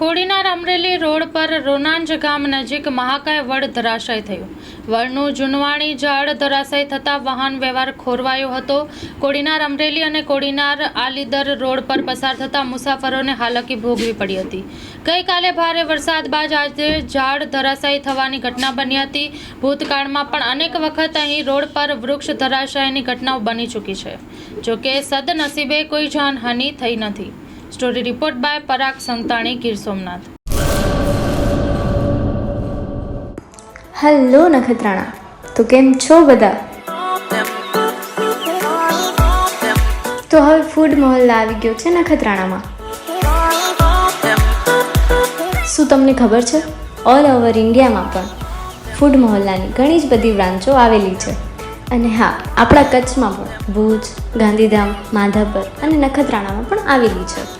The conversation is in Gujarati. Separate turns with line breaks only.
કોડીનાર અમરેલી રોડ પર રોનાંજ ગામ નજીક મહાકાય વડ ધરાશય થયું. વડનું જુનવાણી ઝાડ ધરાશય થતાં વાહન વ્યવહાર ખોરવાયો હતો. કોડીનાર અમરેલી અને કોડીનાર આલીદર રોડ પર પસાર થતા મુસાફરોને હાલાકી ભોગવી પડી હતી. ગઈકાલે ભારે વરસાદ બાદ આજે ઝાડ ધરાશય થવાની ઘટના બની હતી. ભૂતકાળમાં પણ અનેક વખત અહીં રોડ પર વૃક્ષ ધરાશયની ઘટનાઓ બની ચૂકી છે. જોકે સદનસીબે કોઈ જાનહાનિ થઈ નથી. Story report by Parag Santani Gir Somnath
hello Nakhatrana તો કેમ છો બધા તો હવે ફૂડ મહોલ્લા આવી ગયો છે નખત્રાણામાં શું તમને ખબર છે ઓલ ઓવર ઇન્ડિયામાં પણ ફૂડ મહોલ્લાની ઘણી જ બધી બ્રાન્ચો આવેલી છે. અને હા, આપણા કચ્છમાં પણ ભુજ, ગાંધીધામ, માધાપર અને નખત્રાણામાં પણ આવેલી છે.